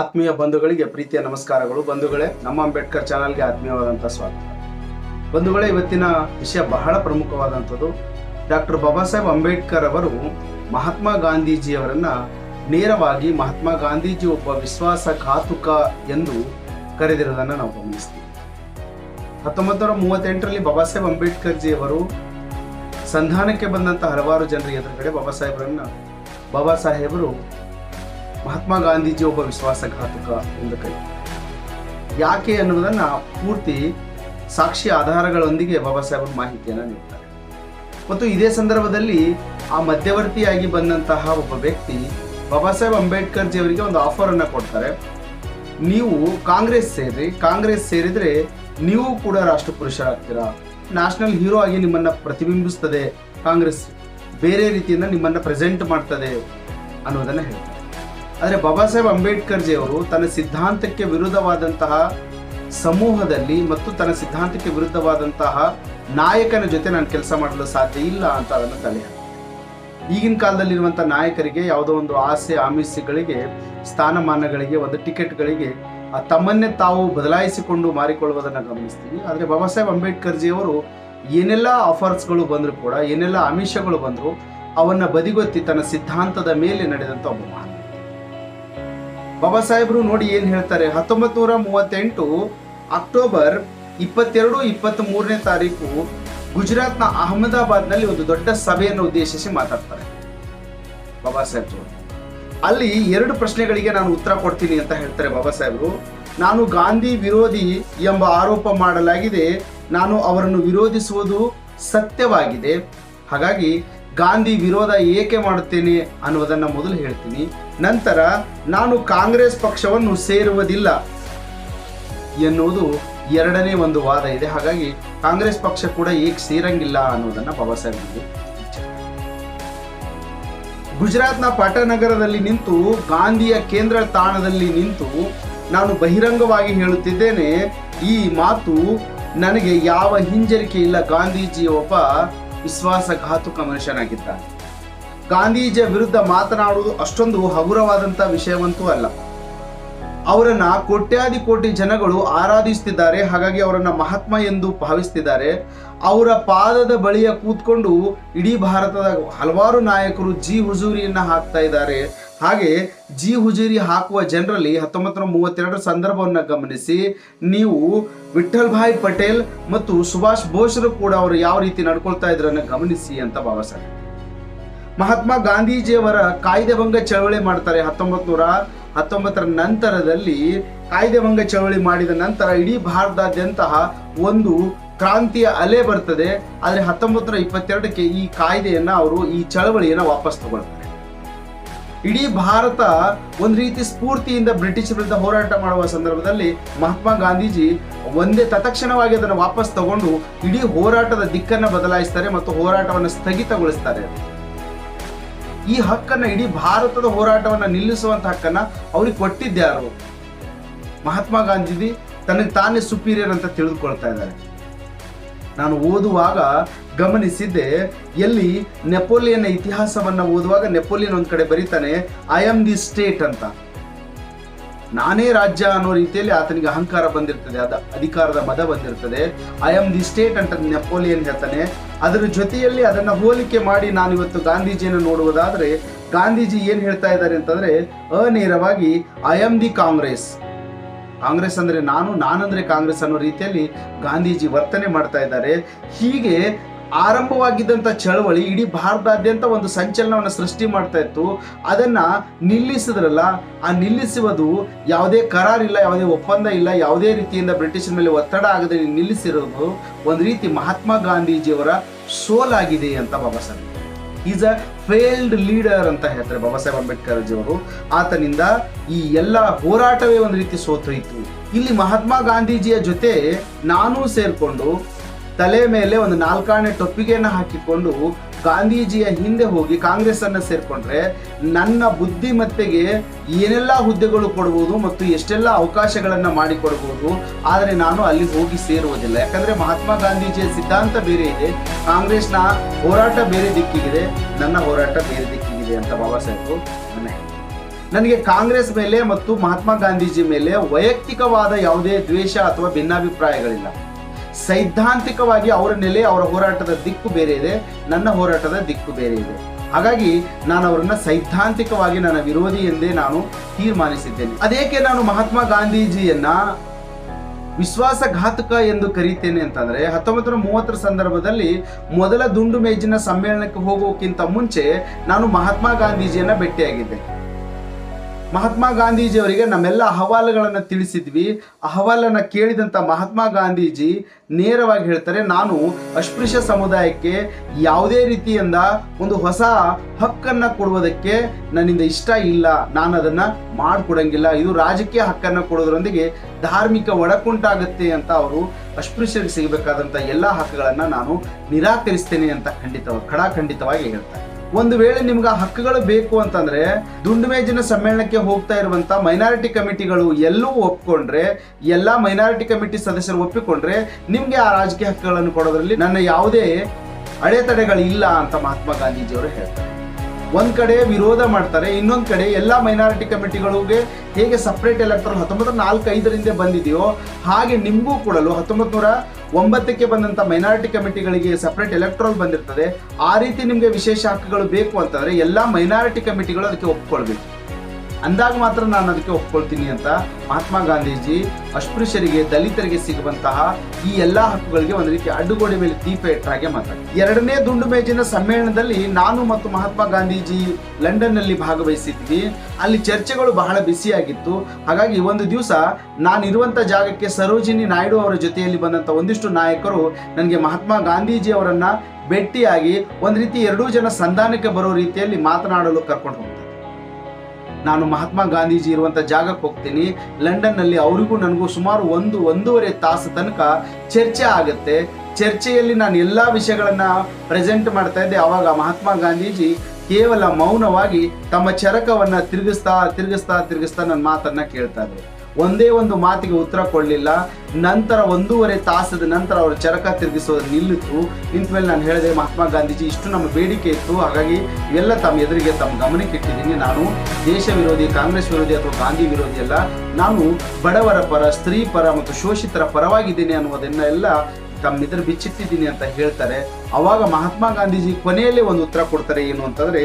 ಆತ್ಮೀಯ ಬಂಧುಗಳಿಗೆ, ಪ್ರೀತಿಯ ನಮಸ್ಕಾರಗಳು. ಬಂಧುಗಳೇ, ನಮ್ಮ ಅಂಬೇಡ್ಕರ್ ಚಾನಲ್ಗೆ ಆತ್ಮೀಯವಾದಂಥ ಸ್ವಾಗತ. ಬಂಧುಗಳೇ, ಇವತ್ತಿನ ವಿಷಯ ಬಹಳ ಪ್ರಮುಖವಾದಂಥದ್ದು. ಡಾಕ್ಟರ್ ಬಾಬಾ ಸಾಹೇಬ್ ಅಂಬೇಡ್ಕರ್ ಅವರು ಮಹಾತ್ಮ ಗಾಂಧೀಜಿಯವರನ್ನ ನೇರವಾಗಿ ಮಹಾತ್ಮ ಗಾಂಧೀಜಿ ಒಬ್ಬ ವಿಶ್ವಾಸ ಘಾತುಕ ಎಂದು ಕರೆದಿರೋದನ್ನು ನಾವು ಗಮನಿಸ್ತೀವಿ. ಹತ್ತೊಂಬತ್ತು ನೂರ ಮೂವತ್ತೆಂಟರಲ್ಲಿ ಬಾಬಾ ಸಾಹೇಬ್ ಅಂಬೇಡ್ಕರ್ ಜಿಯವರು ಸಂಧಾನಕ್ಕೆ ಬಂದಂಥ ಹಲವಾರು ಜನರ ಎದುರುಗಡೆ ಬಾಬಾ ಸಾಹೇಬರನ್ನ, ಬಾಬಾ ಸಾಹೇಬರು ಮಹಾತ್ಮ ಗಾಂಧೀಜಿ ಒಬ್ಬ ವಿಶ್ವಾಸಘಾತಕ ಎಂದು ಕೈ ಯಾಕೆ ಅನ್ನುವುದನ್ನ ಪೂರ್ತಿ ಸಾಕ್ಷಿ ಆಧಾರಗಳೊಂದಿಗೆ ಬಾಬಾ ಸಾಹೇಬರು ಮಾಹಿತಿಯನ್ನು ನೀಡ್ತಾರೆ. ಮತ್ತು ಇದೇ ಸಂದರ್ಭದಲ್ಲಿ ಆ ಮಧ್ಯವರ್ತಿಯಾಗಿ ಬಂದಂತಹ ಒಬ್ಬ ವ್ಯಕ್ತಿ ಬಾಬಾ ಸಾಹೇಬ್ ಅಂಬೇಡ್ಕರ್ ಜಿ ಅವರಿಗೆ ಒಂದು ಆಫರ್ ಅನ್ನ ಕೊಡ್ತಾರೆ. ನೀವು ಕಾಂಗ್ರೆಸ್ ಸೇರಿ, ಕಾಂಗ್ರೆಸ್ ಸೇರಿದ್ರೆ ನೀವು ಕೂಡ ರಾಷ್ಟ್ರ ಪುರುಷರಾಗ್ತೀರಾ ನ್ಯಾಷನಲ್ ಹೀರೋ ಆಗಿ ನಿಮ್ಮನ್ನ ಪ್ರತಿಬಿಂಬಿಸ್ತದೆ ಕಾಂಗ್ರೆಸ್ ಬೇರೆ ರೀತಿಯಿಂದ ನಿಮ್ಮನ್ನ ಪ್ರೆಸೆಂಟ್ ಮಾಡ್ತದೆ ಅನ್ನೋದನ್ನ ಹೇಳ್ತಾರೆ. ಆದರೆ ಬಾಬಾ ಸಾಹೇಬ್ ಅಂಬೇಡ್ಕರ್ ಜಿ ಅವರು ತನ್ನ ಸಿದ್ಧಾಂತಕ್ಕೆ ವಿರುದ್ಧವಾದಂತಹ ಸಮೂಹದಲ್ಲಿ ಮತ್ತು ತನ್ನ ಸಿದ್ಧಾಂತಕ್ಕೆ ವಿರುದ್ಧವಾದಂತಹ ನಾಯಕನ ಜೊತೆ ನಾನು ಕೆಲಸ ಮಾಡಲು ಸಾಧ್ಯ ಇಲ್ಲ ಅಂತ ಅದನ್ನು ತಲೆ. ಈಗಿನ ಕಾಲದಲ್ಲಿರುವಂಥ ನಾಯಕರಿಗೆ ಯಾವುದೋ ಒಂದು ಆಸೆ, ಆಮಿಷಗಳಿಗೆ, ಸ್ಥಾನಮಾನಗಳಿಗೆ, ಒಂದು ಟಿಕೆಟ್ಗಳಿಗೆ ತಮ್ಮನ್ನೇ ತಾವು ಬದಲಾಯಿಸಿಕೊಂಡು ಮಾರಿಕೊಳ್ಳುವುದನ್ನು ಗಮನಿಸ್ತೀವಿ ಆದರೆ ಬಾಬಾ ಸಾಹೇಬ್ ಅಂಬೇಡ್ಕರ್ ಜಿ ಅವರು ಏನೆಲ್ಲ ಆಫರ್ಸ್ಗಳು ಬಂದರೂ ಕೂಡ, ಏನೆಲ್ಲ ಆಮಿಷಗಳು ಬಂದರೂ ಅವನ್ನ ಬದಿಗೊತ್ತಿ ತನ್ನ ಸಿದ್ಧಾಂತದ ಮೇಲೆ ನಡೆದಂಥ ಒಬ್ಬ ಮಹಾನ್. ಬಾಬಾ ಸಾಹೇಬರು ನೋಡಿ ಏನು ಹೇಳ್ತಾರೆ? ಹತ್ತೊಂಬತ್ತು ನೂರ ಮೂವತ್ತೆಂಟು ಅಕ್ಟೋಬರ್ ಇಪ್ಪತ್ತೆರಡು ಇಪ್ಪತ್ತ್ ಮೂರನೇ ತಾರೀಕು ಗುಜರಾತ್ನ ಅಹಮದಾಬಾದ್ನಲ್ಲಿ ಒಂದು ದೊಡ್ಡ ಸಭೆಯನ್ನು ಉದ್ದೇಶಿಸಿ ಮಾತಾಡ್ತಾರೆ. ಬಾಬಾ ಸಾಹೇಬ್ರು, ಅಲ್ಲಿ ಎರಡು ಪ್ರಶ್ನೆಗಳಿಗೆ ನಾನು ಉತ್ತರ ಕೊಡ್ತೀನಿ ಅಂತ ಹೇಳ್ತಾರೆ ಬಾಬಾ ಸಾಹೇಬರು. ನಾನು ಗಾಂಧಿ ವಿರೋಧಿ ಎಂಬ ಆರೋಪ ಮಾಡಲಾಗಿದೆ. ನಾನು ಅವರನ್ನು ವಿರೋಧಿಸುವುದು ಸತ್ಯವಾಗಿದೆ. ಹಾಗಾಗಿ ಗಾಂಧಿ ವಿರೋಧ ಏಕೆ ಮಾಡುತ್ತೇನೆ ಅನ್ನುವುದನ್ನು ಮೊದಲು ಹೇಳ್ತೀನಿ. ನಂತರ ನಾನು ಕಾಂಗ್ರೆಸ್ ಪಕ್ಷವನ್ನು ಸೇರುವುದಿಲ್ಲ ಎನ್ನುವುದು ಎರಡನೇ ಒಂದು ವಾದ ಇದೆ. ಹಾಗಾಗಿ ಕಾಂಗ್ರೆಸ್ ಪಕ್ಷ ಕೂಡ ಏಕೆ ಸೇರಂಗಿಲ್ಲ ಅನ್ನೋದನ್ನು ಬಾಬಾ ಸಾಹೇಬ್ ಗುಜರಾತ್ನ ಪಾಟನಗರದಲ್ಲಿ ನಿಂತು, ಗಾಂಧಿಯ ಕೇಂದ್ರ ತಾಣದಲ್ಲಿ ನಿಂತು ನಾನು ಬಹಿರಂಗವಾಗಿ ಹೇಳುತ್ತಿದ್ದೇನೆ. ಈ ಮಾತು ನನಗೆ ಯಾವ ಹಿಂಜರಿಕೆ ಇಲ್ಲ ಗಾಂಧೀಜಿ ಒಬ್ಬ ವಿಶ್ವಾಸಘಾತುಕ ಮನುಷ್ಯನಾಗಿದ್ದಾನೆ ಗಾಂಧೀಜಿಯ ವಿರುದ್ಧ ಮಾತನಾಡುವುದು ಅಷ್ಟೊಂದು ಹಗುರವಾದಂಥ ವಿಷಯವಂತೂ ಅಲ್ಲ. ಅವರನ್ನ ಕೋಟ್ಯಾದಿ ಕೋಟಿ ಜನಗಳು ಆರಾಧಿಸ್ತಿದ್ದಾರೆ, ಹಾಗಾಗಿ ಅವರನ್ನ ಮಹಾತ್ಮ ಎಂದು ಭಾವಿಸ್ತಿದ್ದಾರೆ. ಅವರ ಪಾದದ ಬಳಿಯ ಕೂತ್ಕೊಂಡು ಇಡೀ ಭಾರತದ ಹಲವಾರು ನಾಯಕರು ಜಿ ಹುಜೂರಿಯನ್ನ ಹಾಕ್ತಾ ಇದ್ದಾರೆ. ಹಾಗೆ ಜಿ ಹುಜೂರಿ ಹಾಕುವ ಜನರಲ್ಲಿ ಹತ್ತೊಂಬತ್ತು ನೂರ ಮೂವತ್ತೆರಡರ ಸಂದರ್ಭವನ್ನು ಗಮನಿಸಿ, ನೀವು ವಿಠಲ್ ಭಾಯ್ ಪಟೇಲ್ ಮತ್ತು ಸುಭಾಷ್ ಬೋಸ್ರು ಕೂಡ ಅವರು ಯಾವ ರೀತಿ ನಡ್ಕೊಳ್ತಾ ಇದ್ರನ್ನು ಗಮನಿಸಿ ಅಂತ ಭಾವಿಸ್ತಾರೆ ಮಹಾತ್ಮ ಗಾಂಧೀಜಿಯವರ ಕಾಯ್ದೆ ಭಂಗ ಚಳವಳಿ ಮಾಡ್ತಾರೆ ಹತ್ತೊಂಬತ್ತು ನೂರ ಹತ್ತೊಂಬತ್ತರ ನಂತರದಲ್ಲಿ ಕಾಯ್ದೆ ಭಂಗ ಚಳವಳಿ ಮಾಡಿದ ನಂತರ ಇಡೀ ಭಾರತದಾದ್ಯಂತ ಒಂದು ಕ್ರಾಂತಿಯ ಅಲೆ ಬರ್ತದೆ. ಆದರೆ ಹತ್ತೊಂಬತ್ತು ನೂರ ಇಪ್ಪತ್ತೆರಡಕ್ಕೆ ಈ ಕಾಯ್ದೆಯನ್ನು ಅವರು ಈ ಚಳವಳಿಯನ್ನು ವಾಪಸ್ ತಗೊಳ್ತಾರೆ. ಇಡೀ ಭಾರತ ಒಂದು ರೀತಿ ಸ್ಫೂರ್ತಿಯಿಂದ ಬ್ರಿಟಿಷ್ ವಿರುದ್ಧ ಹೋರಾಟ ಮಾಡುವ ಸಂದರ್ಭದಲ್ಲಿ ಮಹಾತ್ಮ ಗಾಂಧೀಜಿ ಒಂದೇ ತತ್ಕ್ಷಣವಾಗಿ ಅದನ್ನು ವಾಪಸ್ ತಗೊಂಡು ಇಡೀ ಹೋರಾಟದ ದಿಕ್ಕನ್ನು ಬದಲಾಯಿಸ್ತಾರೆ ಮತ್ತು ಹೋರಾಟವನ್ನು ಸ್ಥಗಿತಗೊಳಿಸ್ತಾರೆ. ಈ ಹಕ್ಕನ್ನ ಇಡೀ ಭಾರತದ ಹೋರಾಟವನ್ನ ನಿಲ್ಲಿಸುವಂತ ಹಕ್ಕನ್ನ ಅವ್ರಿಗೆ ಕೊಟ್ಟಿದ್ದ್ಯಾರು ಮಹಾತ್ಮ ಗಾಂಧೀಜಿ ತನಗೆ ತಾನೇ ಸುಪೀರಿಯರ್ ಅಂತ ತಿಳಿದುಕೊಳ್ತಾ ಇದ್ದಾರೆ. ನಾನು ಓದುವಾಗ ಗಮನಿಸಿದ್ದೆ, ಎಲ್ಲಿ ನೆಪೋಲಿಯನ್ ಇತಿಹಾಸವನ್ನ ಓದುವಾಗ ನೆಪೋಲಿಯನ್ ಒಂದ್ ಕಡೆ ಬರೀತಾನೆ ಐ ಆಮ್ ದಿ ಸ್ಟೇಟ್ ಅಂತ. ನಾನೇ ರಾಜ್ಯ ಅನ್ನೋ ರೀತಿಯಲ್ಲಿ ಆತನಿಗೆ ಅಹಂಕಾರ ಬಂದಿರ್ತದೆ, ಅದ ಅಧಿಕಾರದ ಮದ ಬಂದಿರ್ತದೆ. ಐ ಆಮ್ ದಿ ಸ್ಟೇಟ್ ಅಂತ ನೆಪೋಲಿಯನ್ ಹೇಳ್ತಾನೆ. ಅದರ ಜೊತೆಯಲ್ಲಿ ಅದನ್ನ ಹೋಲಿಕೆ ಮಾಡಿ ನಾನು ಇವತ್ತು ಗಾಂಧೀಜಿಯನ್ನು ನೋಡುವುದಾದ್ರೆ, ಗಾಂಧೀಜಿ ಏನು ಹೇಳ್ತಾ ಇದ್ದಾರೆ ಅಂತಂದ್ರೆ ಅನೇರವಾಗಿ I am the Congress Congress ಅಂದರೆ ನಾನು, ನಾನಂದರೆ ಕಾಂಗ್ರೆಸ್ ಅನ್ನೋ ರೀತಿಯಲ್ಲಿ ಗಾಂಧೀಜಿ ವರ್ತನೆ ಮಾಡ್ತಾ ಇದ್ದಾರೆ. ಹೀಗೆ ಆರಂಭವಾಗಿದ್ದಂಥ ಚಳವಳಿ ಇಡೀ ಭಾರತದಾದ್ಯಂತ ಒಂದು ಸಂಚಲನವನ್ನು ಸೃಷ್ಟಿ ಮಾಡ್ತಾ ಇತ್ತು. ಅದನ್ನು ನಿಲ್ಲಿಸಿದ್ರಲ್ಲ, ಆ ನಿಲ್ಲಿಸುವುದು ಯಾವುದೇ ಕರಾರಿಲ್ಲ ಯಾವುದೇ ಒಪ್ಪಂದ ಇಲ್ಲ, ಯಾವುದೇ ರೀತಿಯಿಂದ ಬ್ರಿಟಿಷರ ಮೇಲೆ ಒತ್ತಡ ಆಗದೆ ನಿಲ್ಲಿಸಿರೋದು ಒಂದು ರೀತಿ ಮಹಾತ್ಮ ಗಾಂಧೀಜಿಯವರ ಸೋಲಾಗಿದೆ ಅಂತ Baba Saheb. Is a failed leader ಅಂತ ಹೇಳ್ತಾರೆ ಬಾಬಾ ಸಾಹೇಬ್ ಅಂಬೇಡ್ಕರ್ ಅವರು. ಆತನಿಂದ ಈ ಎಲ್ಲ ಹೋರಾಟವೇ ಒಂದು ರೀತಿ ಸೋತೋಯಿತು ಇಲ್ಲಿ ಮಹಾತ್ಮ ಗಾಂಧೀಜಿಯ ಜೊತೆ ನಾನು ಸೇರ್ಕೊಂಡು ತಲೆ ಮೇಲೆ ಒಂದು ನಾಲ್ಕಾಣೆ ಟೊಪ್ಪಿಗೆಯನ್ನು ಹಾಕಿಕೊಂಡು ಗಾಂಧೀಜಿಯ ಹಿಂದೆ ಹೋಗಿ ಕಾಂಗ್ರೆಸ್ ಅನ್ನ ಸೇರ್ಕೊಂಡ್ರೆ ನನ್ನ ಬುದ್ಧಿಮತ್ತೆಗೆ ಏನೆಲ್ಲ ಹುದ್ದೆಗಳು ಕೊಡಬಹುದು ಮತ್ತು ಎಷ್ಟೆಲ್ಲ ಅವಕಾಶಗಳನ್ನ ಮಾಡಿಕೊಡಬಹುದು ಆದರೆ ನಾನು ಅಲ್ಲಿ ಹೋಗಿ ಸೇರುವುದಿಲ್ಲ. ಯಾಕಂದ್ರೆ ಮಹಾತ್ಮ ಗಾಂಧೀಜಿಯ ಸಿದ್ಧಾಂತ ಬೇರೆ ಇದೆ. ಕಾಂಗ್ರೆಸ್ನ ಹೋರಾಟ ಬೇರೆ ದಿಕ್ಕಿಗಿದೆ. ನನ್ನ ಹೋರಾಟ ಬೇರೆ ದಿಕ್ಕಿಗಿದೆ ಅಂತ ಬಾಬಾ ಸಾಹೇಬ್ ನನಗೆ ಕಾಂಗ್ರೆಸ್ ಮೇಲೆ ಮತ್ತು ಮಹಾತ್ಮ ಗಾಂಧೀಜಿ ಮೇಲೆ ವೈಯಕ್ತಿಕವಾದ ಯಾವುದೇ ದ್ವೇಷ ಅಥವಾ ಭಿನ್ನಾಭಿಪ್ರಾಯಗಳಿಲ್ಲ. ಸೈದ್ಧಾಂತಿಕವಾಗಿ ಅವರ ನೆಲೆ, ಅವರ ಹೋರಾಟದ ದಿಕ್ಕು ಬೇರೆ ಇದೆ, ನನ್ನ ಹೋರಾಟದ ದಿಕ್ಕು ಬೇರೆ ಇದೆ. ಹಾಗಾಗಿ ನಾನು ಅವರನ್ನು ಸೈದ್ಧಾಂತಿಕವಾಗಿ ನನ್ನ ವಿರೋಧಿ ಎಂದೇ ನಾನು ತೀರ್ಮಾನಿಸಿದ್ದೇನೆ. ಅದೇಕೆ ನಾನು ಮಹಾತ್ಮ ಗಾಂಧೀಜಿಯನ್ನ ವಿಶ್ವಾಸಘಾತಕ ಎಂದು ಕರೀತೇನೆ ಅಂತಂದ್ರೆ ಹತ್ತೊಂಬತ್ತು ನೂರ ಮೂವತ್ತರ ಸಂದರ್ಭದಲ್ಲಿ ಮೊದಲ ದುಂಡು ಮೇಜಿನ ಸಮ್ಮೇಳನಕ್ಕೆ ಹೋಗೋಕ್ಕಿಂತ ಮುಂಚೆ ನಾನು ಮಹಾತ್ಮ ಗಾಂಧೀಜಿಯನ್ನ ಭೇಟಿಯಾಗಿದ್ದೆ. ಮಹಾತ್ಮ ಗಾಂಧೀಜಿಯವರಿಗೆ ನಮ್ಮೆಲ್ಲ ಅಹವಾಲುಗಳನ್ನು ತಿಳಿಸಿದ್ವಿ. ಅಹವಾಲನ್ನು ಕೇಳಿದಂಥ ಮಹಾತ್ಮ ಗಾಂಧೀಜಿ ನೇರವಾಗಿ ಹೇಳ್ತಾರೆ, ನಾನು ಅಸ್ಪೃಶ್ಯ ಸಮುದಾಯಕ್ಕೆ ಯಾವುದೇ ರೀತಿಯಿಂದ ಒಂದು ಹೊಸ ಹಕ್ಕನ್ನು ಕೊಡುವುದಕ್ಕೆ ನನ್ನಿಂದ ಇಷ್ಟ ಇಲ್ಲ. ನಾನು ಅದನ್ನು ಮಾಡಿಕೊಡಂಗಿಲ್ಲ. ಇದು ರಾಜಕೀಯ ಹಕ್ಕನ್ನು ಕೊಡೋದ್ರೊಂದಿಗೆ ಧಾರ್ಮಿಕ ಒಡಕುಂಟಾಗುತ್ತೆ ಅಂತ ಅವರು ಅಸ್ಪೃಶ್ಯರಿಗೆ ಸಿಗಬೇಕಾದಂಥ ಎಲ್ಲ ಹಕ್ಕುಗಳನ್ನು ನಾನು ನಿರಾಕರಿಸ್ತೇನೆ ಅಂತ ಖಂಡಿತವಾಗಿ ಖಡಾಖಂಡಿತವಾಗಿ ಹೇಳ್ತಾರೆ. ಒಂದು ವೇಳೆ ನಿಮ್ಗೆ ಹಕ್ಕುಗಳು ಬೇಕು ಅಂತಂದ್ರೆ ದುಂಡು ಮೇಜಿನ ಸಮ್ಮೇಳನಕ್ಕೆ ಹೋಗ್ತಾ ಇರುವಂತ ಮೈನಾರಿಟಿ ಕಮಿಟಿಗಳು ಎಲ್ಲೂ ಒಪ್ಕೊಂಡ್ರೆ, ಎಲ್ಲಾ ಮೈನಾರಿಟಿ ಕಮಿಟಿ ಸದಸ್ಯರು ಒಪ್ಪಿಕೊಂಡ್ರೆ ನಿಮ್ಗೆ ಆ ರಾಜಕೀಯ ಹಕ್ಕುಗಳನ್ನು ಕೊಡೋದ್ರಲ್ಲಿ ನನ್ನ ಯಾವುದೇ ಅಡೆತಡೆಗಳಿಲ್ಲ ಅಂತ ಮಹಾತ್ಮ ಗಾಂಧೀಜಿಯವರು ಹೇಳ್ತಾರೆ. ಒಂದ್ ಕಡೆ ವಿರೋಧ ಮಾಡ್ತಾರೆ, ಇನ್ನೊಂದ್ ಕಡೆ ಎಲ್ಲಾ ಮೈನಾರಿಟಿ ಕಮಿಟಿಗಳಿಗೆ ಹೇಗೆ ಸಪ್ರೇಟ್ ಎಲೆಕ್ಟ್ರಲ್ ಹತ್ತೊಂಬತ್ತು ನಾಲ್ಕು ಐದರಿಂದ ಬಂದಿದೆಯೋ, ಹಾಗೆ ನಿಮಗೂ ಕೊಡಲು ಹತ್ತೊಂಬತ್ತು ನೂರ ಒಂಬತ್ತಕ್ಕೆ ಬಂದಂತ ಮೈನಾರಿಟಿ ಕಮಿಟಿಗಳಿಗೆ ಸಪ್ರೇಟ್ ಎಲೆಕ್ಟ್ರಲ್ ಬಂದಿರ್ತದೆ, ಆ ರೀತಿ ನಿಮಗೆ ವಿಶೇಷ ಹಕ್ಕುಗಳು ಬೇಕು ಅಂತಂದ್ರೆ ಎಲ್ಲಾ ಮೈನಾರಿಟಿ ಕಮಿಟಿಗಳು ಅದಕ್ಕೆ ಒಪ್ಕೊಳ್ಬೇಕು. ಅಂದಾಗ ಮಾತ್ರ ನಾನು ಅದಕ್ಕೆ ಒಪ್ಕೊಳ್ತೀನಿ ಅಂತ ಮಹಾತ್ಮ ಗಾಂಧೀಜಿ ಅಸ್ಪೃಶ್ಯರಿಗೆ, ದಲಿತರಿಗೆ ಸಿಗುವಂತಹ ಈ ಎಲ್ಲಾ ಹಕ್ಕುಗಳಿಗೆ ಒಂದು ರೀತಿ ಅಡ್ಡುಗೋಡೆ ಮೇಲೆ ದೀಪ ಇಟ್ಟ ಹಾಗೆ ಎರಡನೇ ದುಂಡು ಮೇಜಿನ ಸಮ್ಮೇಳನದಲ್ಲಿ ನಾನು ಮತ್ತು ಮಹಾತ್ಮ ಗಾಂಧೀಜಿ ಲಂಡನ್ನಲ್ಲಿ ಭಾಗವಹಿಸಿದ್ವಿ. ಅಲ್ಲಿ ಚರ್ಚೆಗಳು ಬಹಳ ಬಿಸಿಯಾಗಿತ್ತು. ಹಾಗಾಗಿ ಒಂದು ದಿವಸ ನಾನು ಇರುವಂತ ಜಾಗಕ್ಕೆ ಸರೋಜಿನಿ ನಾಯ್ಡು ಅವರ ಜೊತೆಯಲ್ಲಿ ಬಂದಂತ ಒಂದಿಷ್ಟು ನಾಯಕರು ನನಗೆ ಮಹಾತ್ಮ ಗಾಂಧೀಜಿ ಅವರನ್ನ ಭೇಟಿಯಾಗಿ ಒಂದು ರೀತಿ ಎರಡೂ ಜನ ಸಂಧಾನಕ್ಕೆ ಬರೋ ರೀತಿಯಲ್ಲಿ ಮಾತನಾಡಲು ಕರ್ಕೊಂಡು ಹೋಗ್ತಾರೆ ನಾನು ಮಹಾತ್ಮ ಗಾಂಧೀಜಿ ಇರುವಂಥ ಜಾಗಕ್ಕೆ ಹೋಗ್ತೀನಿ. ಲಂಡನ್ನಲ್ಲಿ ಅವರಿಗೂ ನನಗೂ ಸುಮಾರು ಒಂದು, ಒಂದೂವರೆ ತಾಸು ತನಕ ಚರ್ಚೆ ಆಗುತ್ತೆ. ಚರ್ಚೆಯಲ್ಲಿ ನಾನು ಎಲ್ಲಾ ವಿಷಯಗಳನ್ನು ಪ್ರೆಸೆಂಟ್ ಮಾಡ್ತಾ ಇದ್ದೆ. ಅವಾಗ ಮಹಾತ್ಮ ಗಾಂಧೀಜಿ ಕೇವಲ ಮೌನವಾಗಿ ತಮ್ಮ ಚರಕವನ್ನ ತಿರುಗಿಸ್ತಾ ತಿರುಗಿಸ್ತಾ ತಿರುಗಿಸ್ತಾ ನನ್ನ ಮಾತನ್ನ ಕೇಳ್ತಾ ಇದ್ರು. ಒಂದೇ ಒಂದು ಮಾತಿಗೆ ಉತ್ತರ ಕೊಡಲಿಲ್ಲ. ನಂತರ ಒಂದೂವರೆ ತಾಸದ ನಂತರ ಅವರು ಚರಕ ತಿರುಗಿಸೋದು ನಿಲ್ಲಿತು. ನಿಂತ ಮೇಲೆ ನಾನು ಹೇಳಿದೆ, ಮಹಾತ್ಮ ಗಾಂಧೀಜಿ, ಇಷ್ಟು ನಮ್ಮ ಬೇಡಿಕೆ ಇತ್ತು. ಹಾಗಾಗಿ ಎಲ್ಲ ತಮ್ಮ ಎದುರಿಗೆ ತಮ್ಮ ಗಮನಕ್ಕೆ ಇಟ್ಟಿದ್ದೀನಿ. ನಾನು ದೇಶ ವಿರೋಧಿ, ಕಾಂಗ್ರೆಸ್ ವಿರೋಧಿ ಅಥವಾ ಗಾಂಧಿ ವಿರೋಧಿ ಅಲ್ಲ. ನಾನು ಬಡವರ ಪರ, ಸ್ತ್ರೀ ಪರ ಮತ್ತು ಶೋಷಿತರ ಪರವಾಗಿದ್ದೀನಿ ಅನ್ನೋದನ್ನೆಲ್ಲ ತಮ್ಮ ಎದುರು ಬಿಚ್ಚಿಟ್ಟಿದ್ದೀನಿ ಅಂತ ಹೇಳ್ತಾರೆ. ಅವಾಗ ಮಹಾತ್ಮ ಗಾಂಧೀಜಿ ಕೊನೆಯಲ್ಲೇ ಒಂದು ಉತ್ತರ ಕೊಡ್ತಾರೆ ಏನು ಅಂತಂದರೆ,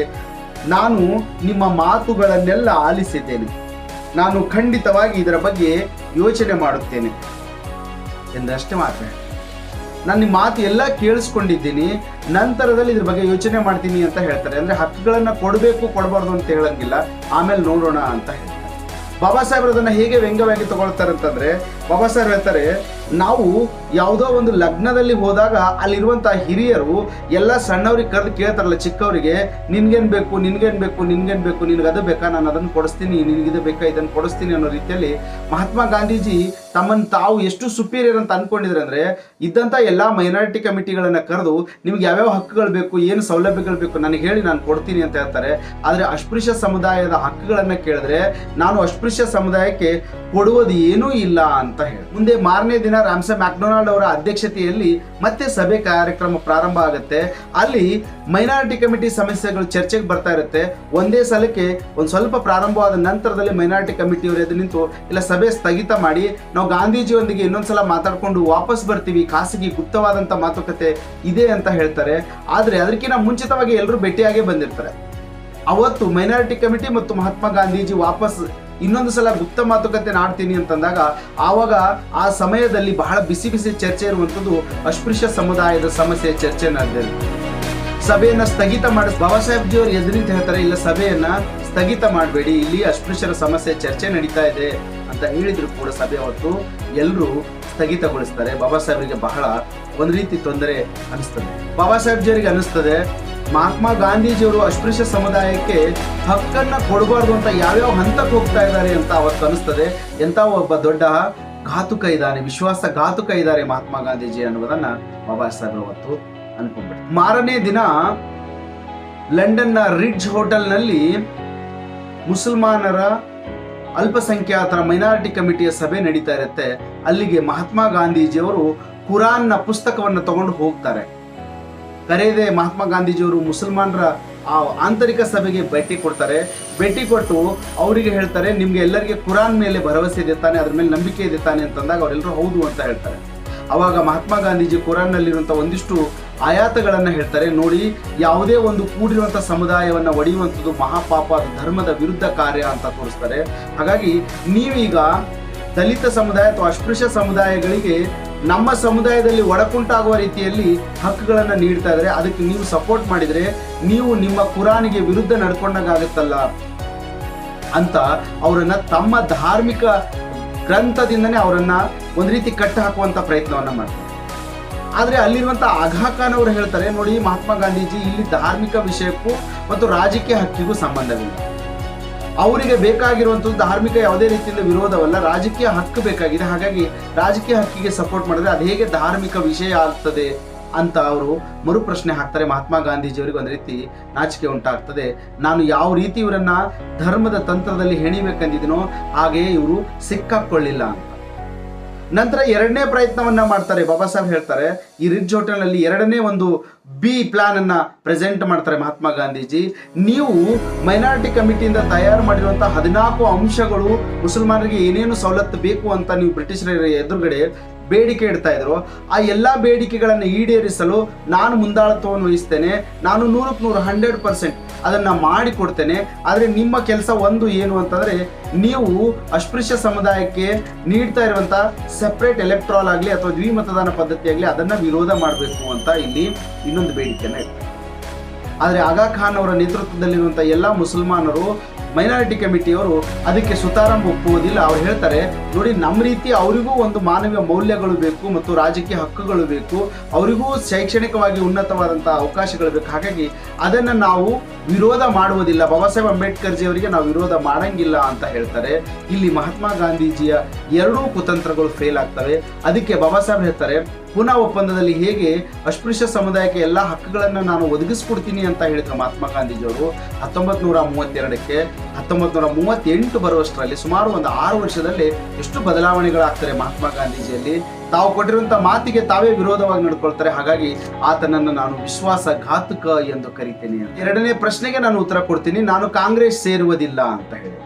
ನಾನು ನಿಮ್ಮ ಮಾತುಗಳನ್ನೆಲ್ಲ ಆಲಿಸಿದ್ದೇನೆ. ನಾನು ಖಂಡಿತವಾಗಿ ಇದರ ಬಗ್ಗೆ ಯೋಚನೆ ಮಾಡುತ್ತೇನೆ. ಎಂದಷ್ಟೇ ಮಾತ್ರ. ನಾನು ನಿಮ್ಮ ಮಾತು ಎಲ್ಲ ಕೇಳಿಸ್ಕೊಂಡಿದ್ದೀನಿ, ನಂತರದಲ್ಲಿ ಇದ್ರ ಬಗ್ಗೆ ಯೋಚನೆ ಮಾಡ್ತೀನಿ ಅಂತ ಹೇಳ್ತಾರೆ. ಅಂದ್ರೆ ಹಕ್ಕುಗಳನ್ನು ಕೊಡಬೇಕು, ಕೊಡಬಾರ್ದು ಅಂತ ಹೇಳಂಗಿಲ್ಲ. ಆಮೇಲೆ ನೋಡೋಣ ಅಂತ ಹೇಳ್ತಾರೆ. ಬಾಬಾ ಸಾಹೇಬ್ರು ಅದನ್ನ ಹೇಗೆ ವ್ಯಂಗ್ಯವಾಗಿ ತಗೊಳ್ತಾರೆ ಅಂತಂದ್ರೆ ಬಾಬಾ ಸರ್ ಹೇಳ್ತಾರೆ, ನಾವು ಯಾವುದೋ ಒಂದು ಲಗ್ನದಲ್ಲಿ ಹೋದಾಗ ಅಲ್ಲಿರುವಂತಹ ಹಿರಿಯರು ಎಲ್ಲ ಸಣ್ಣವ್ರಿಗೆ ಕರೆದು ಕೇಳ್ತಾರಲ್ಲ, ಚಿಕ್ಕವರಿಗೆ, ನಿನ್ಗೇನ್ ಬೇಕು ನಿನ್ಗೇನ್ ಬೇಕು ನಿನ್ಗೇನ್ ಬೇಕು, ನಿನ್ಗೆ ಅದು ಬೇಕಾ, ನಾನು ಅದನ್ನು ಕೊಡಿಸ್ತೀನಿ ನಿನಗಿದು ಬೇಕಾ ಇದನ್ನು ಕೊಡಿಸ್ತೀನಿ ಅನ್ನೋ ರೀತಿಯಲ್ಲಿ ಮಹಾತ್ಮ ಗಾಂಧೀಜಿ ತಮ್ಮನ್ನು ತಾವು ಎಷ್ಟು ಸುಪೀರಿಯರ್ ಅಂತ ಅನ್ಕೊಂಡಿದ್ರೆ ಅಂದ್ರೆ, ಇದ್ದಂತ ಎಲ್ಲಾ ಮೈನಾರಿಟಿ ಕಮಿಟಿಗಳನ್ನ ಕರೆದು ನಿಮ್ಗೆ ಯಾವ್ಯಾವ ಹಕ್ಕುಗಳು ಬೇಕು, ಏನು ಸೌಲಭ್ಯಗಳು ಬೇಕು, ನನಗೆ ಹೇಳಿ ನಾನು ಕೊಡ್ತೀನಿ ಅಂತ ಹೇಳ್ತಾರೆ. ಆದರೆ ಅಸ್ಪೃಶ್ಯ ಸಮುದಾಯದ ಹಕ್ಕುಗಳನ್ನ ಕೇಳಿದ್ರೆ, ನಾನು ಅಸ್ಪೃಶ್ಯ ಸಮುದಾಯಕ್ಕೆ ಕೊಡುವುದು ಏನೂ ಇಲ್ಲ ಅಂತ ಹೇಳಿ ಮುಂದೆ ಮಾರನೇ ದಿನ ರಾಮ್ಸೆ ಮ್ಯಾಕ್ಡೊನಾಲ್ಡ್ ಅವರ ಅಧ್ಯಕ್ಷತೆಯಲ್ಲಿ ಮತ್ತೆ ಸಭೆ ಕಾರ್ಯಕ್ರಮ ಪ್ರಾರಂಭ ಆಗುತ್ತೆ. ಅಲ್ಲಿ ಮೈನಾರಿಟಿ ಕಮಿಟಿ ಸಮಸ್ಯೆಗಳು ಚರ್ಚೆಗೆ ಬರ್ತಾ ಇರುತ್ತೆ. ಒಂದೇ ಸಲಕ್ಕೆ ಒಂದು ಸ್ವಲ್ಪ ಪ್ರಾರಂಭವಾದ ನಂತರದಲ್ಲಿ ಮೈನಾರಿಟಿ ಕಮಿಟಿಯವರು ಎದ್ದು ನಿಂತು, ಇಲ್ಲ, ಸಭೆ ಸ್ಥಗಿತ ಮಾಡಿ, ನಾವು ಗಾಂಧೀಜಿಯೊಂದಿಗೆ ಇನ್ನೊಂದ್ಸಲ ಮಾತಾಡ್ಕೊಂಡು ವಾಪಸ್ ಬರ್ತೀವಿ, ಖಾಸಗಿ ಗುಪ್ತವಾದಂತ ಮಾತುಕತೆ ಇದೆ ಅಂತ ಹೇಳ್ತಾರೆ. ಆದ್ರೆ ಅದಕ್ಕಿಂತ ಮುಂಚಿತವಾಗಿ ಎಲ್ಲರೂ ಭೇಟಿಯಾಗೇ ಬಂದಿರ್ತಾರೆ. ಅವತ್ತು ಮೈನಾರಿಟಿ ಕಮಿಟಿ ಮತ್ತು ಮಹಾತ್ಮ ಗಾಂಧೀಜಿ ವಾಪಸ್ ಇನ್ನೊಂದು ಸಲ ಗುಪ್ತ ಮಾತುಕತೆ ನಾಡ್ತೀನಿ ಅಂತಂದಾಗ ಆವಾಗ ಆ ಸಮಯದಲ್ಲಿ ಬಹಳ ಬಿಸಿ ಬಿಸಿ ಚರ್ಚೆ ಇರುವಂಥದ್ದು ಅಸ್ಪೃಶ್ಯ ಸಮುದಾಯದ ಸಮಸ್ಯೆ ಚರ್ಚೆ ನಡೆದಿದೆ ಸಭೆಯನ್ನ ಸ್ಥಗಿತ ಮಾಡಿ ಬಾಬಾ ಸಾಹೇಬ್ ಜಿ ಅವರು ಎದುರಿಂತ ಹೇಳ್ತಾರೆ, ಇಲ್ಲ ಸಭೆಯನ್ನ ಸ್ಥಗಿತ ಮಾಡಬೇಡಿ, ಇಲ್ಲಿ ಅಸ್ಪೃಶ್ಯರ ಸಮಸ್ಯೆ ಚರ್ಚೆ ನಡೀತಾ ಇದೆ ಅಂತ ಹೇಳಿದ್ರು ಕೂಡ ಸಭೆ ಅವತ್ತು ಎಲ್ಲರೂ ಸ್ಥಗಿತಗೊಳಿಸ್ತಾರೆ. ಬಾಬಾ ಸಾಹೇಬರಿಗೆ ಬಹಳ ಒಂದ್ ರೀತಿ ತೊಂದರೆ ಅನಿಸ್ತದೆ. ಬಾಬಾ ಸಾಹೇಬ್ ಜಿಯವರಿಗೆ ಅನಿಸ್ತದೆ ಮಹಾತ್ಮ ಗಾಂಧೀಜಿಯವರು ಅಸ್ಪೃಶ್ಯ ಸಮುದಾಯಕ್ಕೆ ಹಕ್ಕನ್ನ ಕೊಡಬಾರ್ದು ಅಂತ ಯಾವ್ಯಾವ ಹಂತಕ್ಕೆ ಹೋಗ್ತಾ ಇದ್ದಾರೆ ಅಂತ ಅವತ್ತು ಅನಿಸ್ತದೆ ಎಂತ ಒಬ್ಬ ದೊಡ್ಡ ಘಾತುಕ ಇದ್ದಾನೆ ವಿಶ್ವಾಸ ಘಾತುಕ ಇದ್ದಾರೆ ಮಹಾತ್ಮ ಗಾಂಧೀಜಿ ಅನ್ನುವುದನ್ನ ಬಾಬಾ ಸಾಹೇಬ್ ಅವತ್ತು ಅನ್ಕೊಂಡ್ಬಿಟ್ಟು ಮಾರನೇ ದಿನ ಲಂಡನ್ನ ರಿಡ್ಜ್ ಹೋಟೆಲ್ನಲ್ಲಿ ಮುಸಲ್ಮಾನರ ಅಲ್ಪಸಂಖ್ಯಾತರ ಮೈನಾರಿಟಿ ಕಮಿಟಿಯ ಸಭೆ ನಡೀತಾ ಇರುತ್ತೆ. ಅಲ್ಲಿಗೆ ಮಹಾತ್ಮ ಗಾಂಧೀಜಿಯವರು ಕುರಾನ್ನ ಪುಸ್ತಕವನ್ನು ತಗೊಂಡು ಹೋಗ್ತಾರೆ. ಕರೆಯದೆ ಮಹಾತ್ಮ ಗಾಂಧೀಜಿಯವರು ಮುಸಲ್ಮಾನರ ಆ ಆಂತರಿಕ ಸಭೆಗೆ ಭೇಟಿ ಕೊಡ್ತಾರೆ. ಭೇಟಿ ಕೊಟ್ಟು ಅವರಿಗೆ ಹೇಳ್ತಾರೆ, ನಿಮ್ಗೆ ಎಲ್ಲರಿಗೆ ಕುರಾನ್ ಮೇಲೆ ಭರವಸೆ ಇದೆ ತಾನೆ, ಅದ್ರ ಮೇಲೆ ನಂಬಿಕೆ ಇದೆ ತಾನೆ ಅಂತಂದಾಗ ಅವರೆಲ್ಲರೂ ಹೌದು ಅಂತ ಹೇಳ್ತಾರೆ. ಅವಾಗ ಮಹಾತ್ಮ ಗಾಂಧೀಜಿ ಕುರಾನ್ನಲ್ಲಿರುವಂಥ ಒಂದಿಷ್ಟು ಆಯಾತಗಳನ್ನು ಹೇಳ್ತಾರೆ. ನೋಡಿ, ಯಾವುದೇ ಒಂದು ಕೂಡಿರುವಂಥ ಸಮುದಾಯವನ್ನು ಒಡೆಯುವಂಥದ್ದು ಮಹಾಪಾಪ ಧರ್ಮದ ವಿರುದ್ಧ ಕಾರ್ಯ ಅಂತ ತೋರಿಸ್ತಾರೆ. ಹಾಗಾಗಿ ನೀವೀಗ ದಲಿತ ಸಮುದಾಯ ಅಥವಾ ಅಸ್ಪೃಶ್ಯ ಸಮುದಾಯಗಳಿಗೆ ನಮ್ಮ ಸಮುದಾಯದಲ್ಲಿ ಒಡಕುಂಟಾಗುವ ರೀತಿಯಲ್ಲಿ ಹಕ್ಕುಗಳನ್ನು ನೀಡ್ತಾ ಇದ್ದಾರೆ ಅದಕ್ಕೆ ನೀವು ಸಪೋರ್ಟ್ ಮಾಡಿದರೆ ನೀವು ನಿಮ್ಮ ಕುರಾನಿಗೆ ವಿರುದ್ಧ ನಡ್ಕೊಂಡಾಗುತ್ತಲ್ಲ ಅಂತ ಅವರನ್ನು ತಮ್ಮ ಧಾರ್ಮಿಕ ಗ್ರಂಥದಿಂದನೇ ಅವರನ್ನು ಒಂದು ರೀತಿ ಕಟ್ಟು ಹಾಕುವಂಥ ಪ್ರಯತ್ನವನ್ನು ಮಾಡ್ತಾರೆ. ಆದರೆ ಅಲ್ಲಿರುವಂಥ ಆಘಾ ಖಾನ್ ಅವರು ಹೇಳ್ತಾರೆ, ನೋಡಿ, ಮಹಾತ್ಮ ಗಾಂಧೀಜಿ ಇಲ್ಲಿ ಧಾರ್ಮಿಕ ವಿಷಯಕ್ಕೂ ಮತ್ತು ರಾಜಕೀಯ ಹಕ್ಕಿಗೂ ಸಂಬಂಧವಿಲ್ಲ. ಅವರಿಗೆ ಬೇಕಾಗಿರುವಂಥದ್ದು ಧಾರ್ಮಿಕ ಯಾವುದೇ ರೀತಿಯಿಂದ ವಿರೋಧವಲ್ಲ, ರಾಜಕೀಯ ಹಕ್ಕು ಬೇಕಾಗಿದೆ. ಹಾಗಾಗಿ ರಾಜಕೀಯ ಹಕ್ಕಿಗೆ ಸಪೋರ್ಟ್ ಮಾಡಿದ್ರೆ ಅದು ಹೇಗೆ ಧಾರ್ಮಿಕ ವಿಷಯ ಆಗ್ತದೆ ಅಂತ ಅವರು ಮರುಪ್ರಶ್ನೆ ಹಾಕ್ತಾರೆ. ಮಹಾತ್ಮ ಗಾಂಧೀಜಿಯವರಿಗೆ ಒಂದು ರೀತಿ ನಾಚಿಕೆ ಉಂಟಾಗ್ತದೆ. ನಾನು ಯಾವ ರೀತಿ ಇವರನ್ನ ಧರ್ಮದ ತಂತ್ರದಲ್ಲಿ ಹೆಣಿಬೇಕಂದಿದ್ದೀನೋ ಹಾಗೆ ಇವರು ಸಿಕ್ಕಾಕ್ಕೊಳ್ಳಿಲ್ಲ ನಂತರ ಎರಡನೇ ಪ್ರಯತ್ನವನ್ನ ಮಾಡ್ತಾರೆ. ಬಾಬಾ ಸಾಹೇಬ್ ಹೇಳ್ತಾರೆ, ಈ ರಿಜ್ ಹೋಟೆಲ್ನಲ್ಲಿ ಎರಡನೇ ಒಂದು ಬಿ ಪ್ಲಾನ್ ಅನ್ನ ಪ್ರೆಸೆಂಟ್ ಮಾಡ್ತಾರೆ ಮಹಾತ್ಮ ಗಾಂಧೀಜಿ. ನೀವು ಮೈನಾರಿಟಿ ಕಮಿಟಿಯಿಂದ ತಯಾರು ಮಾಡಿರುವಂತಹ ಹದಿನಾಲ್ಕು ಅಂಶಗಳು ಮುಸಲ್ಮಾನರಿಗೆ ಏನೇನು ಸವಲತ್ತು ಬೇಕು ಅಂತ ನೀವು ಬ್ರಿಟಿಷರ ಎದುರುಗಡೆ ಬೇಡಿಕೆ ಇಡ್ತಾ ಇದ್ರು. ಆ ಎಲ್ಲ ಬೇಡಿಕೆಗಳನ್ನು ಈಡೇರಿಸಲು ನಾನು ಮುಂದಾಳತ್ವವನ್ನು ವಹಿಸ್ತೇನೆ. ನಾನು ನೂರಕ್ಕೆ ನೂರು, ಹಂಡ್ರೆಡ್ ಪರ್ಸೆಂಟ್ ಅದನ್ನ ಮಾಡಿಕೊಡ್ತೇನೆ ಆದರೆ ನಿಮ್ಮ ಕೆಲಸ ಒಂದು ಏನು ಅಂತಂದರೆ, ನೀವು ಅಸ್ಪೃಶ್ಯ ಸಮುದಾಯಕ್ಕೆ ನೀಡ್ತಾ ಇರುವಂಥ ಸೆಪರೇಟ್ ಎಲೆಕ್ಟ್ರಾಲ್ ಆಗಲಿ ಅಥವಾ ದ್ವಿಮತದಾನ ಪದ್ಧತಿ ಆಗಲಿ ಅದನ್ನ ವಿರೋಧ ಮಾಡಬೇಕು ಅಂತ ಇಲ್ಲಿ ಇನ್ನೊಂದು ಬೇಡಿಕೆಯನ್ನು ಆದರೆ ಆಗಾ ಖಾನ್ ಅವರ ನೇತೃತ್ವದಲ್ಲಿರುವಂಥ ಎಲ್ಲ ಮುಸಲ್ಮಾನರು ಮೈನಾರಿಟಿ ಕಮಿಟಿಯವರು ಅದಕ್ಕೆ ಸುತಾರಾಮ್ ಒಪ್ಪುವುದಿಲ್ಲ. ಅವ್ರು ಹೇಳ್ತಾರೆ, ನೋಡಿ ನಮ್ಮ ರೀತಿ ಅವರಿಗೂ ಒಂದು ಮಾನವೀಯ ಮೌಲ್ಯಗಳು ಬೇಕು ಮತ್ತು ರಾಜಕೀಯ ಹಕ್ಕುಗಳು ಬೇಕು. ಅವರಿಗೂ ಶೈಕ್ಷಣಿಕವಾಗಿ ಉನ್ನತವಾದಂಥ ಅವಕಾಶಗಳು ಬೇಕು. ಹಾಗಾಗಿ ಅದನ್ನು ನಾವು ವಿರೋಧ ಮಾಡುವುದಿಲ್ಲ. ಬಾಬಾ ಸಾಹೇಬ್ ಅಂಬೇಡ್ಕರ್ ಜಿ ಅವರಿಗೆ ನಾವು ವಿರೋಧ ಮಾಡಂಗಿಲ್ಲ ಅಂತ ಹೇಳ್ತಾರೆ. ಇಲ್ಲಿ ಮಹಾತ್ಮ ಗಾಂಧೀಜಿಯ ಎರಡೂ ಕುತಂತ್ರಗಳು ಫೇಲ್ ಆಗ್ತವೆ. ಅದಕ್ಕೆ ಬಾಬಾ ಸಾಹೇಬ್ ಹೇಳ್ತಾರೆ, ಪುನಃ ಒಪ್ಪಂದದಲ್ಲಿ ಹೇಗೆ ಅಸ್ಪೃಶ್ಯ ಸಮುದಾಯಕ್ಕೆ ಎಲ್ಲ ಹಕ್ಕುಗಳನ್ನು ನಾನು ಒದಗಿಸ್ಕೊಡ್ತೀನಿ ಅಂತ ಹೇಳಿದ್ರು ಮಹಾತ್ಮ ಗಾಂಧೀಜಿಯವರು ಹತ್ತೊಂಬತ್ತು ನೂರ ಮೂವತ್ತೆರಡಕ್ಕೆ. ಹತ್ತೊಂಬತ್ ನೂರ ಮೂವತ್ತೆಂಟು ಬರುವಷ್ಟರಲ್ಲಿ ಸುಮಾರು ಒಂದು ಆರು ವರ್ಷದಲ್ಲಿ ಎಷ್ಟು ಬದಲಾವಣೆಗಳಾಗ್ತಾರೆ ಮಹಾತ್ಮ ಗಾಂಧೀಜಿಯಲ್ಲಿ? ತಾವು ಕೊಟ್ಟಿರುವಂಥ ಮಾತಿಗೆ ತಾವೇ ವಿರೋಧವಾಗಿ ನಡ್ಕೊಳ್ತಾರೆ. ಹಾಗಾಗಿ ಆತನನ್ನು ನಾನು ವಿಶ್ವಾಸಘಾತುಕ ಎಂದು ಕರಿತೇನೆ ಎರಡನೇ ಪ್ರಶ್ನೆಗೆ ನಾನು ಉತ್ತರ ಕೊಡ್ತೀನಿ. ನಾನು ಕಾಂಗ್ರೆಸ್ ಸೇರುವುದಿಲ್ಲ ಅಂತ ಹೇಳಿ.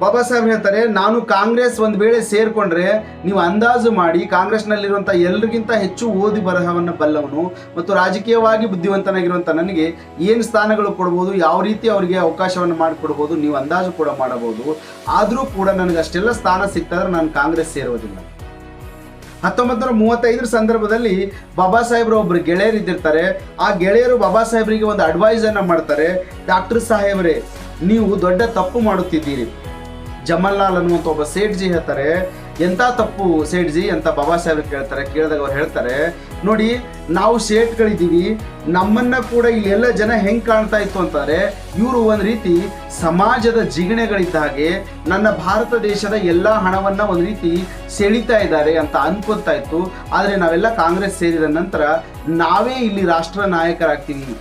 ಬಾಬಾ ಸಾಹೇಬ್ ಹೇಳ್ತಾರೆ, ನಾನು ಕಾಂಗ್ರೆಸ್ ಒಂದ್ ವೇಳೆ ಸೇರ್ಕೊಂಡ್ರೆ ನೀವು ಅಂದಾಜು ಮಾಡಿ ಕಾಂಗ್ರೆಸ್ನಲ್ಲಿರುವಂಥ ಎಲ್ರಿಗಿಂತ ಹೆಚ್ಚು ಓದಿ ಬರಹವನ್ನು ಬಲ್ಲವನು ಮತ್ತು ರಾಜಕೀಯವಾಗಿ ಬುದ್ಧಿವಂತನಾಗಿರುವಂತ ನನಗೆ ಏನು ಸ್ಥಾನಗಳು ಕೊಡ್ಬೋದು, ಯಾವ ರೀತಿ ಅವರಿಗೆ ಅವಕಾಶವನ್ನು ಮಾಡಿಕೊಡ್ಬೋದು, ನೀವು ಅಂದಾಜು ಕೂಡ ಮಾಡಬಹುದು. ಆದರೂ ಕೂಡ ನನಗೆ ಅಷ್ಟೆಲ್ಲ ಸ್ಥಾನ ಸಿಕ್ತಾದ್ರೆ ನಾನು ಕಾಂಗ್ರೆಸ್ ಸೇರುವುದಿಲ್ಲ ಹತ್ತೊಂಬತ್ತು ನೂರ ಮೂವತ್ತೈದರ ಸಂದರ್ಭದಲ್ಲಿ ಬಾಬಾ ಸಾಹೇಬ್ರ ಒಬ್ಬರು ಗೆಳೆಯರು ಇದ್ದಿರ್ತಾರೆ. ಆ ಗೆಳೆಯರು ಬಾಬಾ ಸಾಹೇಬ್ರಿಗೆ ಒಂದು ಅಡ್ವೈಸ್ ಅನ್ನ ಮಾಡ್ತಾರೆ. ಡಾಕ್ಟರ್ ಸಾಹೇಬ್ರೆ, ನೀವು ದೊಡ್ಡ ತಪ್ಪು ಮಾಡುತ್ತಿದ್ದೀರಿ. ಜಮಲ್ಲಾಲ್ ಅನ್ನುವಂಥ ಒಬ್ಬ ಸೇಠ್ಜಿ ಹೇಳ್ತಾರೆ. ಎಂಥ ತಪ್ಪು ಸೇಠ್ಜಿ ಅಂತ ಬಾಬಾ ಸಾಹೇಬ್ ಕೇಳ್ತಾರೆ ಕೇಳಿದಾಗ ಅವ್ರು ಹೇಳ್ತಾರೆ. ನೋಡಿ, ನಾವು ಸೇಠ್ಗಳಿದ್ದೀವಿ, ನಮ್ಮನ್ನ ಕೂಡ ಇಲ್ಲಿ ಎಲ್ಲ ಜನ ಹೆಂಗೆ ಕಾಣ್ತಾ ಇತ್ತು ಅಂತಾರೆ, ಇವರು ಒಂದು ರೀತಿ ಸಮಾಜದ ಜಿಗಣೆಗಳಿದ್ದ ಹಾಗೆ ನನ್ನ ಭಾರತ ದೇಶದ ಎಲ್ಲ ಹಣವನ್ನ ಒಂದು ರೀತಿ ಸೆಳಿತಾ ಇದ್ದಾರೆ ಅಂತ ಅನ್ಕೊತಾ ಇತ್ತು. ಆದರೆ ನಾವೆಲ್ಲ ಕಾಂಗ್ರೆಸ್ ಸೇರಿದ ನಂತರ ನಾವೇ ಇಲ್ಲಿ ರಾಷ್ಟ್ರ ನಾಯಕರಾಗ್ತೀವಿ.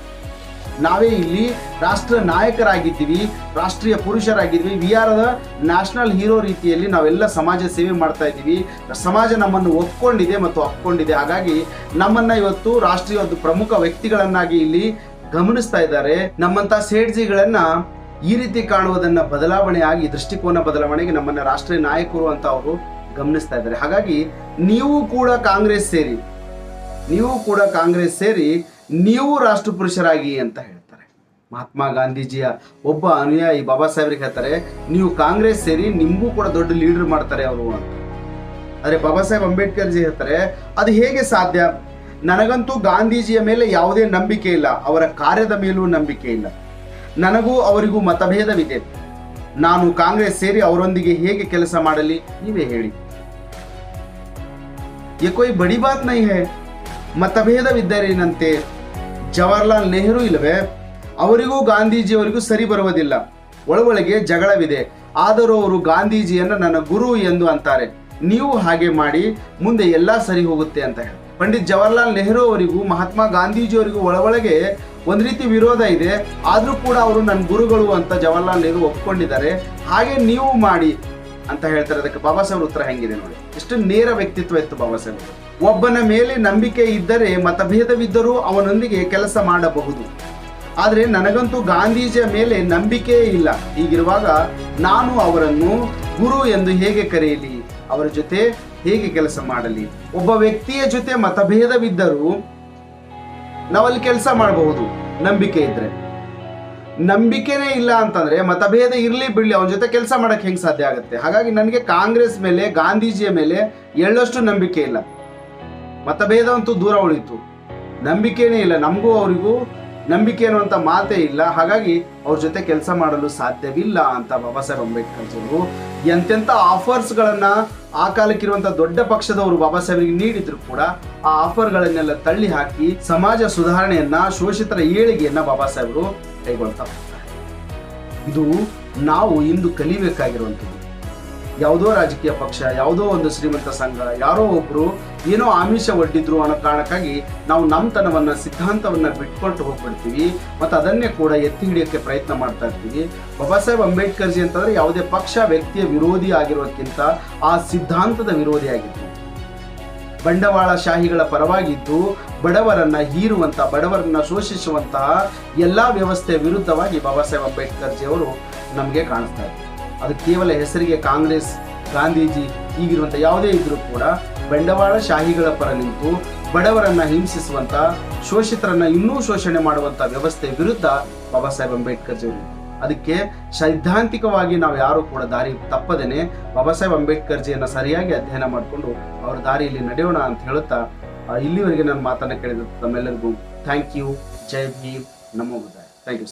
ನಾವೇ ಇಲ್ಲಿ ರಾಷ್ಟ್ರ ನಾಯಕರಾಗಿದ್ದೀವಿ, ರಾಷ್ಟ್ರೀಯ ಪುರುಷರಾಗಿದ್ವಿ we are the national hero ರೀತಿಯಲ್ಲಿ ನಾವೆಲ್ಲ ಸಮಾಜ ಸೇವೆ ಮಾಡ್ತಾ ಇದ್ದೀವಿ. ಸಮಾಜ ನಮ್ಮನ್ನು ಒಪ್ಕೊಂಡಿದೆ ಮತ್ತು ಒಪ್ಕೊಂಡಿದೆ ಹಾಗಾಗಿ ನಮ್ಮನ್ನ ಇವತ್ತು ರಾಷ್ಟ್ರೀಯ ಒಂದು ಪ್ರಮುಖ ವ್ಯಕ್ತಿಗಳನ್ನಾಗಿ ಇಲ್ಲಿ ಗಮನಿಸ್ತಾ ಇದ್ದಾರೆ. ನಮ್ಮಂತ ಸೇಡ್ಜಿಗಳನ್ನ ಈ ರೀತಿ ಕಾಣುವುದನ್ನ ಬದಲಾವಣೆ ಆಗಿ ದೃಷ್ಟಿಕೋನ ಬದಲಾವಣೆಗೆ ನಮ್ಮನ್ನ ರಾಷ್ಟ್ರೀಯ ನಾಯಕರು ಅಂತ ಅವರು ಗಮನಿಸ್ತಾ ಇದ್ದಾರೆ. ಹಾಗಾಗಿ ನೀವು ಕೂಡ ಕಾಂಗ್ರೆಸ್ ಸೇರಿ, ನೀವು ಕೂಡ ಕಾಂಗ್ರೆಸ್ ಸೇರಿ ನೀವು ರಾಷ್ಟ್ರ ಪುರುಷರಾಗಿ ಅಂತ ಹೇಳ್ತಾರೆ ಮಹಾತ್ಮ ಗಾಂಧೀಜಿಯ ಒಬ್ಬ ಅನುಯಾಯಿ ಬಾಬಾ ಸಾಹೇಬ್ರಿಗೆ ಹೇಳ್ತಾರೆ ನೀವು ಕಾಂಗ್ರೆಸ್ ಸೇರಿ ನಿಮಗೂ ಕೂಡ ದೊಡ್ಡ ಲೀಡರ್ ಮಾಡ್ತಾರೆ ಅವರು ಅಂತ ಆದರೆ ಬಾಬಾ ಸಾಹೇಬ್ ಅಂಬೇಡ್ಕರ್ ಜಿ ಹೇಳ್ತಾರೆ ಅದು ಹೇಗೆ ಸಾಧ್ಯ ನನಗಂತೂ ಗಾಂಧೀಜಿಯ ಮೇಲೆ ಯಾವುದೇ ನಂಬಿಕೆ ಇಲ್ಲ ಅವರ ಕಾರ್ಯದ ಮೇಲೂ ನಂಬಿಕೆ ಇಲ್ಲ ನನಗೂ ಅವರಿಗೂ ಮತಭೇದವಿದೆ ನಾನು ಕಾಂಗ್ರೆಸ್ ಸೇರಿ ಅವರೊಂದಿಗೆ ಹೇಗೆ ಕೆಲಸ ಮಾಡಲಿ ನೀವೇ ಹೇಳಿ ये कोई बड़ी बात नहीं है ಮತಭೇದವಿದ್ದರೇನಂತೆ ಜವಾಹರ್ಲಾಲ್ ನೆಹರು ಇಲ್ಲವೇ? ಅವರಿಗೂ ಗಾಂಧೀಜಿಯವರಿಗೂ ಸರಿ ಬರುವುದಿಲ್ಲ. ಒಳಗೊಳಗೆ ಜಗಳವಿದೆ. ಆದರೂ ಅವರು ಗಾಂಧೀಜಿಯನ್ನು ನನ್ನ ಗುರು ಎಂದು ಅಂತಾರೆ. ನೀವು ಹಾಗೆ ಮಾಡಿ, ಮುಂದೆ ಎಲ್ಲ ಸರಿ ಹೋಗುತ್ತೆ ಅಂತ ಹೇಳಿ. ಪಂಡಿತ್ ಜವಾಹರ್ಲಾಲ್ ನೆಹರು ಅವರಿಗೂ, ಮಹಾತ್ಮ ಗಾಂಧೀಜಿಯವರಿಗೂ ಒಳಗೊಳಗೆ ಒಂದು ರೀತಿ ವಿರೋಧ ಇದೆ. ಆದರೂ ಕೂಡ ಅವರು ನನ್ನ ಗುರುಗಳು ಅಂತ ಜವಾಹರ್ಲಾಲ್ ನೆಹರು ಒಪ್ಕೊಂಡಿದ್ದಾರೆ. ಹಾಗೆ ನೀವು ಮಾಡಿ ಅಂತ ಹೇಳ್ತಾರೆ. ಅದಕ್ಕೆ ಬಾಬಾ ಸಾಹೇಬ್ರ ಉತ್ತರ ಹೆಂಗಿದೆ ನೋಡಿ. ಎಷ್ಟು ನೇರ ವ್ಯಕ್ತಿತ್ವ ಇತ್ತು ಬಾಬಾ ಸಾಹೇಬ್ ಒಬ್ಬನ ಮೇಲೆ ನಂಬಿಕೆ ಇದ್ದರೆ ಮತಭೇದವಿದ್ದರೂ ಅವನೊಂದಿಗೆ ಕೆಲಸ ಮಾಡಬಹುದು. ಆದರೆ ನನಗಂತೂ ಗಾಂಧೀಜಿಯ ಮೇಲೆ ನಂಬಿಕೆ ಇಲ್ಲ. ಹೀಗಿರುವಾಗ ನಾನು ಅವರನ್ನು ಗುರು ಎಂದು ಹೇಗೆ ಕರೆಯಲಿ? ಅವರ ಜೊತೆ ಹೇಗೆ ಕೆಲಸ ಮಾಡಲಿ? ಒಬ್ಬ ವ್ಯಕ್ತಿಯ ಜೊತೆ ಮತಭೇದವಿದ್ದರೂ ನಾವಲ್ಲಿ ಕೆಲಸ ಮಾಡಬಹುದು, ನಂಬಿಕೆ ಇದ್ರೆ. ನಂಬಿಕೆನೇ ಇಲ್ಲ ಅಂತಂದ್ರೆ ಮತಭೇದ ಇರಲಿ ಬಿಡಲಿ, ಅವನ ಜೊತೆ ಕೆಲಸ ಮಾಡಕ್ಕೆ ಹೆಂಗೆ ಸಾಧ್ಯ ಆಗುತ್ತೆ? ಹಾಗಾಗಿ ನನಗೆ ಕಾಂಗ್ರೆಸ್ ಮೇಲೆ, ಗಾಂಧೀಜಿಯ ಮೇಲೆ ಎಳ್ಳಷ್ಟು ನಂಬಿಕೆ ಇಲ್ಲ. ಮತಭೇದ ಅಂತೂ ದೂರ ಉಳಿತು. ನಂಬಿಕೆನೇ ಇಲ್ಲ, ನಮಗೂ ಅವರಿಗೂ ನಂಬಿಕೆ ಅನ್ನುವಂಥ ಮಾತೇ ಇಲ್ಲ. ಹಾಗಾಗಿ ಅವ್ರ ಜೊತೆ ಕೆಲಸ ಮಾಡಲು ಸಾಧ್ಯವಿಲ್ಲ ಅಂತ ಬಾಬಾ ಸಾಹೇಬ್ ಅಂಬೇಡ್ಕರ್ ಅವರು ಎಂತೆಂಥ ಆಫರ್ಸ್ಗಳನ್ನು ಆ ಕಾಲಕ್ಕಿರುವಂಥ ದೊಡ್ಡ ಪಕ್ಷದವರು ಬಾಬಾ ಸಾಹೇಬ್ರಿಗೆ ನೀಡಿದ್ರು ಕೂಡ ಆ ಆಫರ್ಗಳನ್ನೆಲ್ಲ ತಳ್ಳಿ ಹಾಕಿ ಸಮಾಜ ಸುಧಾರಣೆಯನ್ನ, ಶೋಷಿತರ ಏಳಿಗೆಯನ್ನ ಬಾಬಾ ಸಾಹೇಬರು ಕೈಗೊಳ್ತಾ ಇದು ನಾವು ಇಂದು ಕಲಿಬೇಕಾಗಿರುವಂಥದ್ದು. ಯಾವುದೋ ರಾಜಕೀಯ ಪಕ್ಷ, ಯಾವುದೋ ಒಂದು ಶ್ರೀಮಂತ ಸಂಘ, ಯಾರೋ ಒಬ್ರು ಏನೋ ಆಮಿಷ ಒಡ್ಡಿದ್ರು ಅನ್ನೋ ಕಾರಣಕ್ಕಾಗಿ ನಾವು ನಮ್ಮತನವನ್ನ ಸಿದ್ಧಾಂತವನ್ನ ಬಿಟ್ಕೊಂಡು ಹೋಗ್ಬಿಡ್ತೀವಿ. ಮತ್ತು ಅದನ್ನೇ ಕೂಡ ಎತ್ತಿ ಹಿಡಿಯೋಕ್ಕೆ ಪ್ರಯತ್ನ ಮಾಡ್ತಾ ಇರ್ತೀವಿ. ಬಾಬಾ ಸಾಹೇಬ್ ಅಂಬೇಡ್ಕರ್ಜಿ ಅಂತಂದ್ರೆ ಯಾವುದೇ ಪಕ್ಷ, ವ್ಯಕ್ತಿಯ ವಿರೋಧಿ ಆಗಿರೋಕ್ಕಿಂತ ಆ ಸಿದ್ಧಾಂತದ ವಿರೋಧಿ ಆಗಿತ್ತು ಬಂಡವಾಳ ಶಾಹಿಗಳ ಪರವಾಗಿದ್ದು ಬಡವರನ್ನ ಹೀರುವಂತ, ಬಡವರನ್ನ ಶೋಷಿಸುವಂತಹ ಎಲ್ಲಾ ವ್ಯವಸ್ಥೆಯ ವಿರುದ್ಧವಾಗಿ ಬಾಬಾ ಸಾಹೇಬ್ ಅಂಬೇಡ್ಕರ್ಜಿ ಅವರು ನಮಗೆ ಕಾಣಿಸ್ತಾ ಇದ್ದಾರೆ ಅದು ಕೇವಲ ಹೆಸರಿಗೆ ಕಾಂಗ್ರೆಸ್, ಗಾಂಧೀಜಿ ಈಗಿರುವಂಥ ಯಾವುದೇ ಇದ್ರೂ ಕೂಡ ಬಂಡವಾಳ ಶಾಹಿಗಳ ಪರ ನಿಂತು ಬಡವರನ್ನ ಹಿಂಸಿಸುವಂತ, ಶೋಷಿತರನ್ನ ಇನ್ನೂ ಶೋಷಣೆ ಮಾಡುವಂತ ವ್ಯವಸ್ಥೆ ವಿರುದ್ಧ ಬಾಬಾ ಸಾಹೇಬ್ ಅಂಬೇಡ್ಕರ್ಜಿ ಜೀವನ ಅದಕ್ಕೆ ಸೈದ್ಧಾಂತಿಕವಾಗಿ ನಾವು ಯಾರು ಕೂಡ ದಾರಿ ತಪ್ಪದೇನೆ ಬಾಬಾ ಸಾಹೇಬ್ ಅಂಬೇಡ್ಕರ್ ಜಿಯನ್ನ ಸರಿಯಾಗಿ ಅಧ್ಯಯನ ಮಾಡಿಕೊಂಡು ಅವ್ರ ದಾರಿಯಲ್ಲಿ ನಡೆಯೋಣ ಅಂತ ಹೇಳುತ್ತಾ ಇಲ್ಲಿವರೆಗೆ ನನ್ನ ಮಾತನ್ನ ಕೇಳಿದ ತಮ್ಮೆಲ್ಲರಿಗೂ thank you Jai Bhim. Namo thank you